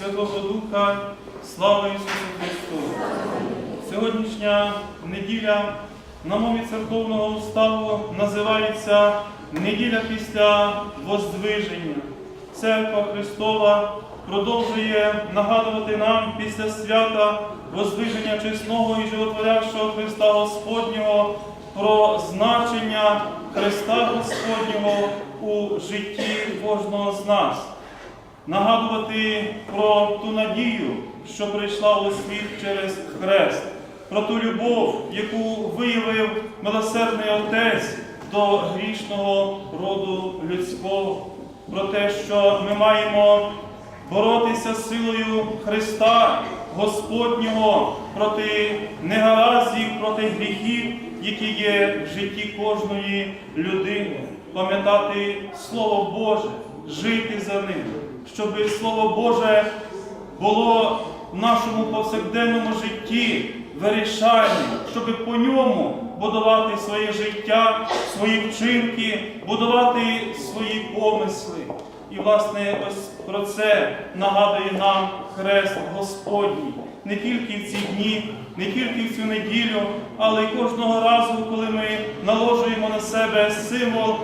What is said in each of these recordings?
Святого Духа, слава Ісусу Христу! Сьогоднішня неділя на мові церковного уставу називається Неділя після Воздвиження. Церква Христова продовжує нагадувати нам після свята Воздвиження чесного і животворящого Христа Господнього про значення Христа Господнього у житті кожного з нас нагадувати про ту надію, що прийшла у світ через хрест, про ту любов, яку виявив милосердний Отець до грішного роду людського, про те, що ми маємо боротися силою Христа Господнього проти негараздів, проти гріхів, які є в житті кожної людини, пам'ятати Слово Боже, жити за ним, щоб Слово Боже було в нашому повсякденному житті вирішальним, щоб по ньому будувати своє життя, свої вчинки, будувати свої помисли. І, власне, ось про це нагадує нам хрест Господній. Не тільки в ці дні, не тільки в цю неділю, але й кожного разу, коли ми наложуємо на себе символ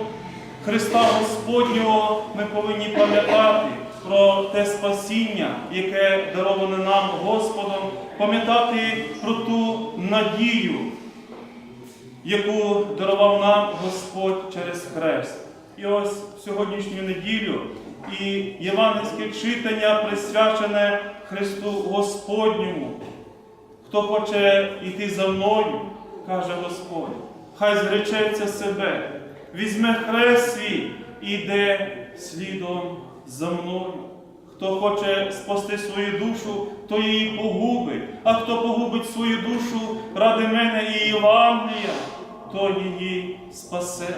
Христа Господнього, ми повинні пам'ятати про те спасіння, яке дароване нам Господом, пам'ятати про ту надію, яку дарував нам Господь через Хрест. І ось в сьогоднішню неділю і євангельське читання присвячене Христу Господньому. Хто хоче йти за мною, каже Господь, хай зречеться себе, візьме хрест свій і йде слідом за мною. Хто хоче спасти свою душу, то її погубить, а хто погубить свою душу ради мене і Євангелія, то її спасе.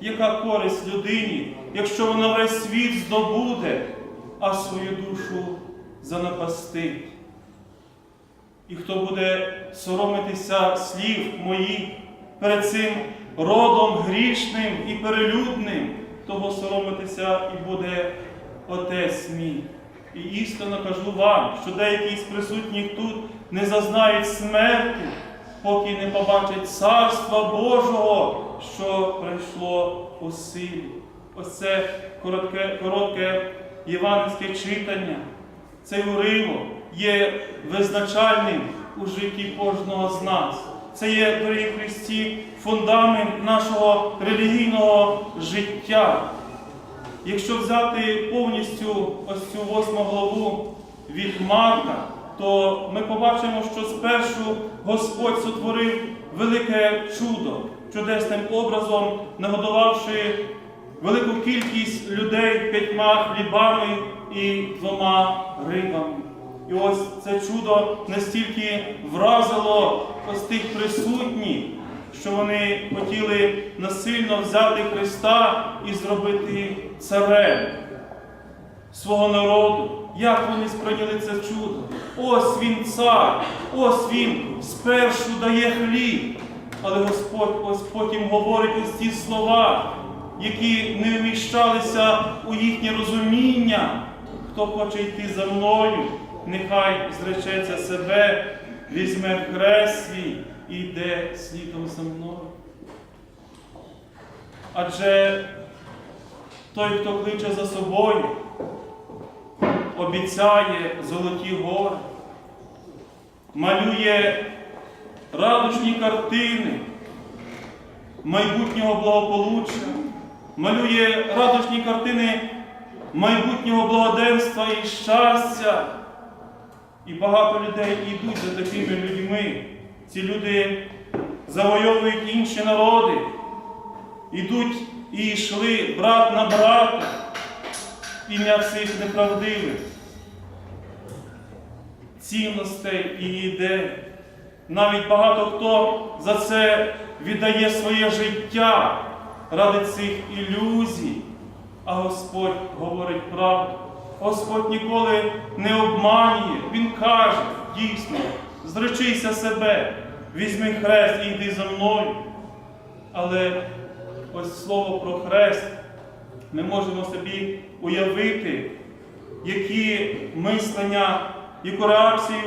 Яка користь людині, якщо вона весь світ здобуде, а свою душу занапастить? І хто буде соромитися слів моїх перед цим родом грішним і перелюдним, того соромитися і буде Отець мій. І істинно кажу вам, що деякі з присутніх тут не зазнають смерті, поки не побачать Царства Божого, що прийшло у силі. Ось це коротке, коротке євангельське читання. Цей уривок є визначальним у житті кожного з нас. Це є, дорогі Христі, фундамент нашого релігійного життя. Якщо взяти повністю ось цю восьму главу від Марка, то ми побачимо, що спершу Господь сотворив велике чудо, чудесним образом, нагодувавши велику кількість людей п'ятьма хлібами і двома рибами. І ось це чудо настільки вразило ось тих присутніх, що вони хотіли насильно взяти Христа і зробити царем свого народу. Як вони сприйняли це чудо? Ось він цар, ось він спершу дає хліб. Але Господь ось потім говорить ось ці слова, які не вміщалися у їхнє розуміння. Хто хоче йти за мною, нехай зречеться себе, візьме хрест свій і йде слідом за мною. Адже той, хто кличе за собою, обіцяє золоті гори, малює радужні картини майбутнього благополуччя, малює радужні картини майбутнього благоденства і щастя. І багато людей йдуть за такими людьми. Ці люди завойовують інші народи, ідуть і йшли брат на брата, ім'я всіх неправдивих, цінностей і ідей. Навіть багато хто за це віддає своє життя ради цих ілюзій, а Господь говорить правду. Господь ніколи не обманює. Він каже, дійсно, зречися себе, візьми хрест і йди за мною. Але ось слово про хрест ми можемо собі уявити які мислення, яку реакцію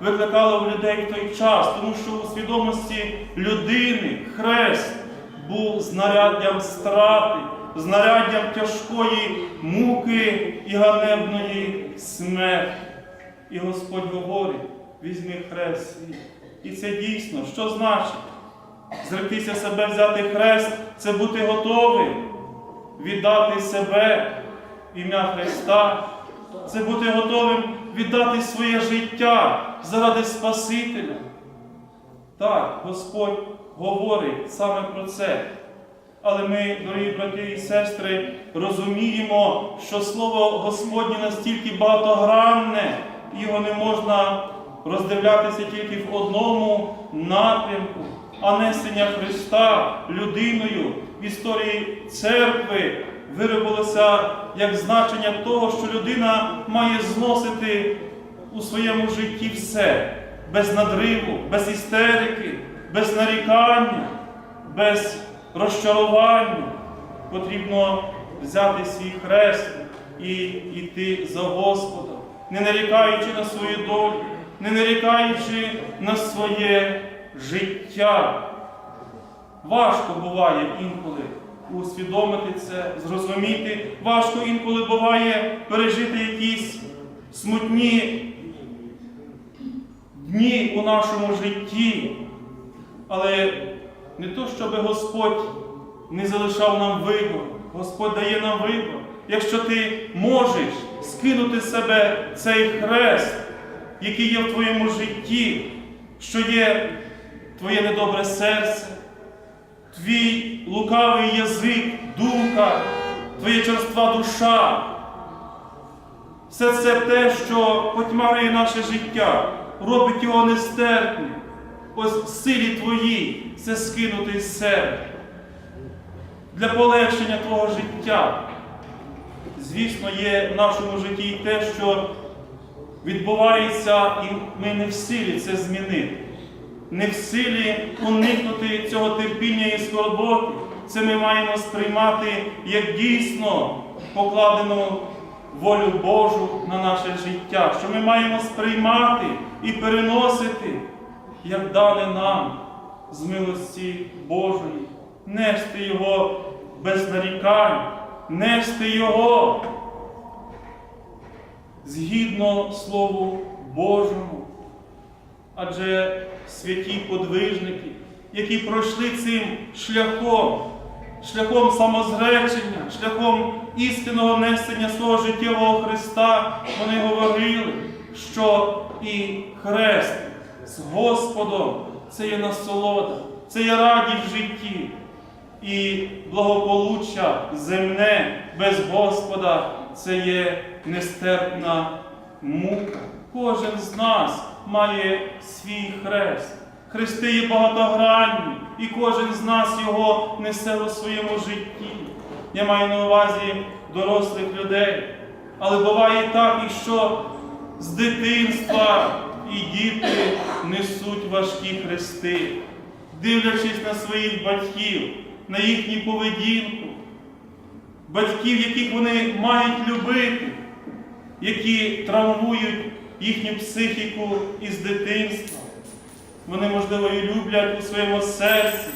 викликало в людей в той час, тому що у свідомості людини хрест був знаряддям страти, знаряддям тяжкої муки і ганебної смерті. І Господь говорить: візьми хрест свій. І це дійсно, що значить? Зректися себе взяти хрест це бути готовим віддати себе ім'я Христа, це бути готовим віддати своє життя заради Спасителя. Так, Господь говорить саме про це. Але ми, дорогі брати і сестри, розуміємо, що Слово Господнє настільки багатогранне, його не можна роздивлятися тільки в одному напрямку, а несення Христа людиною. В історії церкви виробилося як значення того, що людина має зносити у своєму житті все. Без надриву, без істерики, без нарікання, без розчарування. Потрібно взяти свій хрест і йти за Господом, не нарікаючи на свою долю, не нарікаючи на своє життя. Важко буває інколи усвідомити це, зрозуміти. Важко інколи буває пережити якісь смутні дні у нашому житті. Але не то, щоб Господь не залишав нам вибор. Господь дає нам вибор. Якщо ти можеш скинути з себе цей хрест, який є в твоєму житті, що є твоє недобре серце, твій лукавий язик, думка, твоя черства душа. Все це те, що потьмарює наше життя, робить його нестерпним. Ось в силі твоїй це скинути з себе для полегшення твого життя. Звісно, є в нашому житті і те, що відбувається, і ми не в силі це змінити не в силі уникнути цього терпіння і скорботи. Це ми маємо сприймати як дійсно покладену волю Божу на наше життя, що ми маємо сприймати і переносити, як дане нам з милості Божої, нести Його без нарікань, нести Його згідно Слову Божому. Адже святі подвижники, які пройшли цим шляхом, шляхом самозречення, шляхом істинного несення свого життєвого Христа, вони говорили, що і хрест з Господом це є насолода, це є радість в житті. І благополуччя земне без Господа це є нестерпна мука. Кожен з нас має свій хрест. Хрести є багатогранні, і кожен з нас його несе у своєму житті. Я маю на увазі дорослих людей. Але буває так, і що з дитинства і діти несуть важкі хрести, дивлячись на своїх батьків, на їхню поведінку, батьків, яких вони мають любити, які травмують їхню психіку із дитинства. Вони, можливо, і люблять у своєму серці,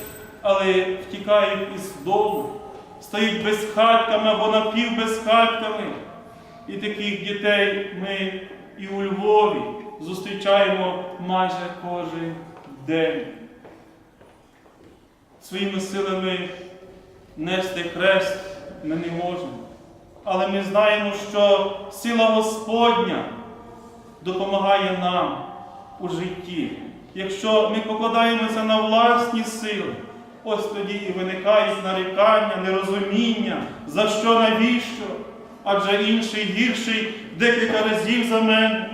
але втікають із дому, стають безхатками або напівбезхатками. І таких дітей ми і у Львові зустрічаємо майже кожен день. Своїми силами нести хрест ми не можемо. Але ми знаємо, що сила Господня допомагає нам у житті. Якщо ми покладаємося на власні сили, ось тоді і виникають нарікання, нерозуміння, за що, навіщо, адже інший гірший декілька разів за мене.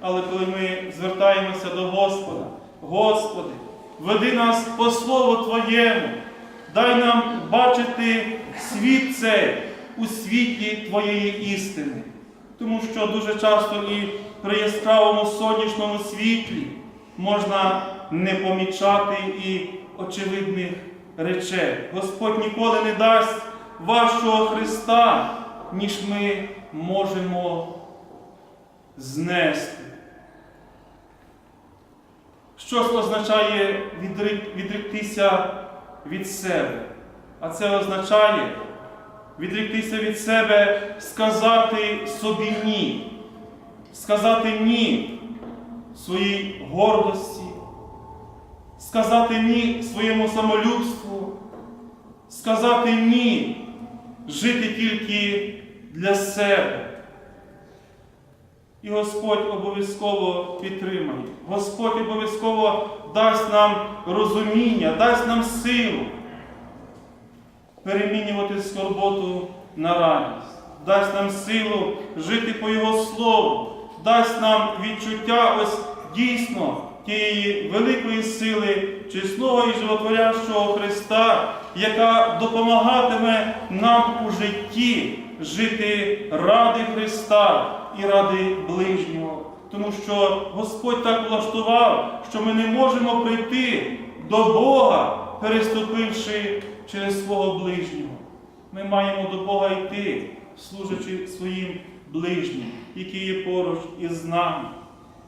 Але коли ми звертаємося до Господа, Господи, веди нас по Слову Твоєму, дай нам бачити світ цей у світлі Твоєї істини. Тому що дуже часто і при яскравому сонячному світлі можна не помічати і очевидних речей. Господь ніколи не дасть вашого Христа ніж ми можемо знести. Що ж означає відрик- відректися від себе? А це означає відректися від себе, сказати собі ні, сказати ні своїй гордості, сказати ні своєму самолюбству, сказати ні, жити тільки для себе. І Господь обов'язково підтримає. Господь обов'язково дасть нам розуміння, дасть нам силу перемінювати скорботу на радість, дасть нам силу жити по Його Слову, дасть нам відчуття ось дійсно тієї великої сили чесного і животворящого Христа, яка допомагатиме нам у житті жити ради Христа і ради ближнього. Тому що Господь так влаштував, що ми не можемо прийти до Бога, переступивши через свого ближнього. Ми маємо до Бога йти, служачи своїм ближнім, який є поруч із нами.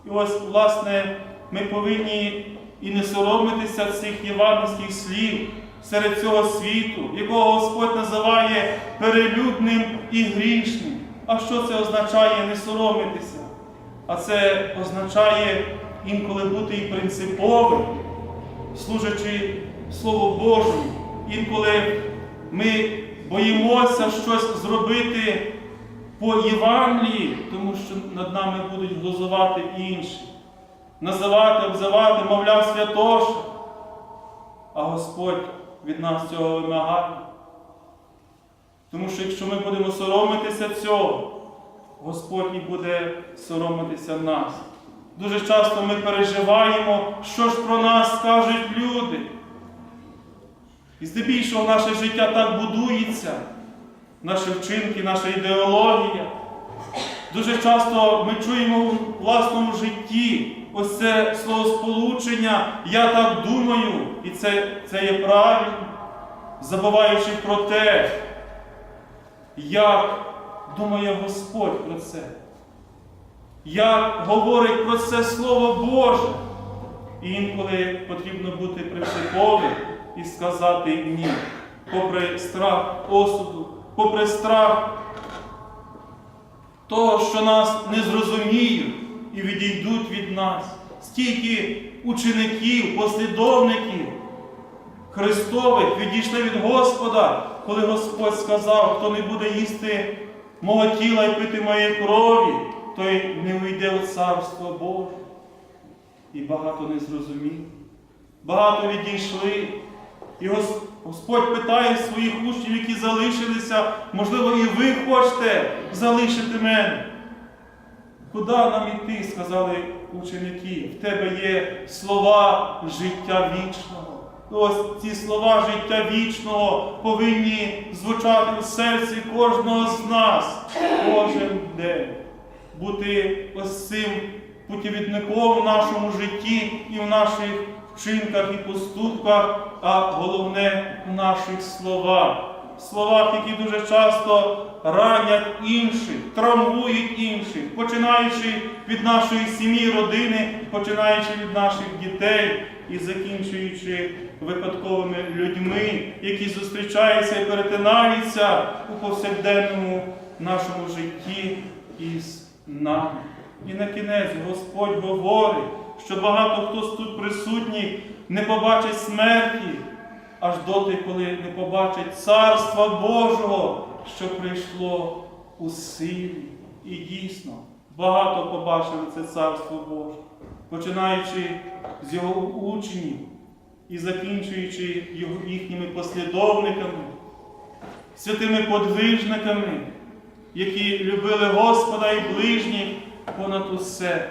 І ось, власне, ми повинні і не соромитися цих євангельських слів серед цього світу, якого Господь називає перелюдним і грішним. А що це означає не соромитися? А це означає інколи бути і принциповим, служачи Слову Божому. Інколи ми боїмося щось зробити по Євангелії, тому що над нами будуть глузувати інші, називати, обзивати, мовляв, святоша. А Господь від нас цього вимагає. Тому що якщо ми будемо соромитися цього, Господь і буде соромитися нас. Дуже часто ми переживаємо, що ж про нас скажуть люди. І здебільшого наше життя так будується, наші вчинки, наша ідеологія. Дуже часто ми чуємо у власному житті ось це словосполучення Я так думаю, і це, це є правильно, забуваючи про те, як думає Господь про це, як говорить про це Слово Боже. І інколи потрібно бути принциповим і сказати ні, попри страх осуду, попри страх того, що нас не зрозуміють і відійдуть від нас. Стільки учеників, послідовників Христових відійшли від Господа, коли Господь сказав, хто не буде їсти мого тіла і пити моєї крові, той не увійде у Царство Боже. І багато не зрозумів, багато відійшли. І Господь питає своїх учнів, які залишилися, можливо, і ви хочете залишити мене. Куди нам іти, сказали ученики, в тебе є слова життя вічного. Ось ці слова життя вічного повинні звучати в серці кожного з нас кожен день. Бути ось цим путівідником в нашому житті і в наших вчинках і поступках, а головне в наших словах. Словах, які дуже часто ранять інших, травмують інших, починаючи від нашої сім'ї, родини, починаючи від наших дітей і закінчуючи випадковими людьми, які зустрічаються і перетинаються у повсякденному нашому житті із нами. І на кінець Господь говорить, що багато хто з тут присутніх не побачить смерті, аж доти, коли не побачить Царства Божого, що прийшло у силі. І дійсно, багато побачили це Царство Боже, починаючи з його учнів і закінчуючи його- їхніми послідовниками, святими подвижниками, які любили Господа і ближніх понад усе.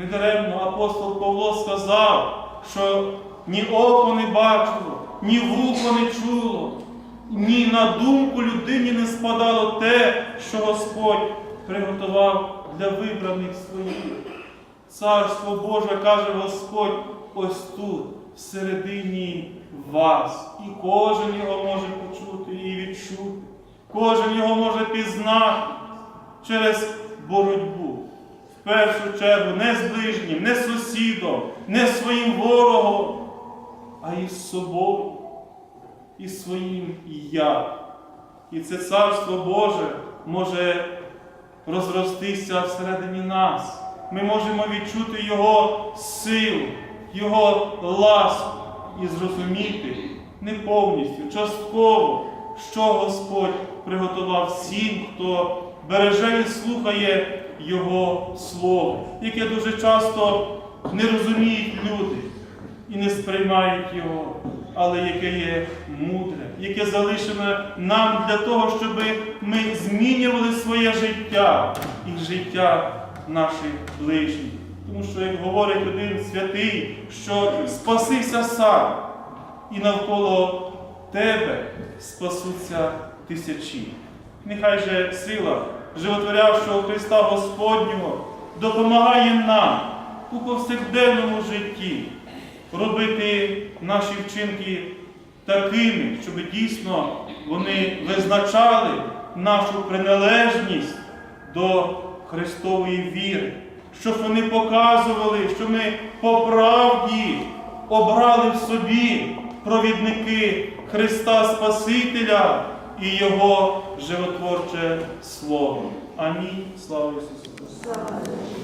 Недаремно апостол Павло сказав, що ні око не бачило, ні вухо не чуло, ні на думку людині не спадало те, що Господь приготував для вибраних своїх. Царство Боже, каже Господь, ось тут, всередині вас. І кожен його може почути і відчути. Кожен його може пізнати через боротьбу. В першу чергу не з ближнім, не з сусідом, не з своїм ворогом, а із собою, із своїм я. І це Царство Боже може розростися всередині нас. Ми можемо відчути Його силу, Його ласку і зрозуміти не повністю, частково, що Господь приготував всім, хто береже і слухає Його Слово, яке дуже часто не розуміють люди і не сприймають його, але яке є мудре, яке залишене нам для того, щоб ми змінювали своє життя і життя наших ближніх. Тому що, як говорить один святий, що спасився сам, і навколо тебе спасуться тисячі. Нехай же сила животворявшого Христа Господнього допомагає нам у повсякденному житті робити наші вчинки такими, щоб дійсно вони визначали нашу приналежність до Христової віри, щоб вони показували, що ми по правді обрали в собі провідники Христа Спасителя і Його животворче Слово. Амінь. Слава Ісусу Христу!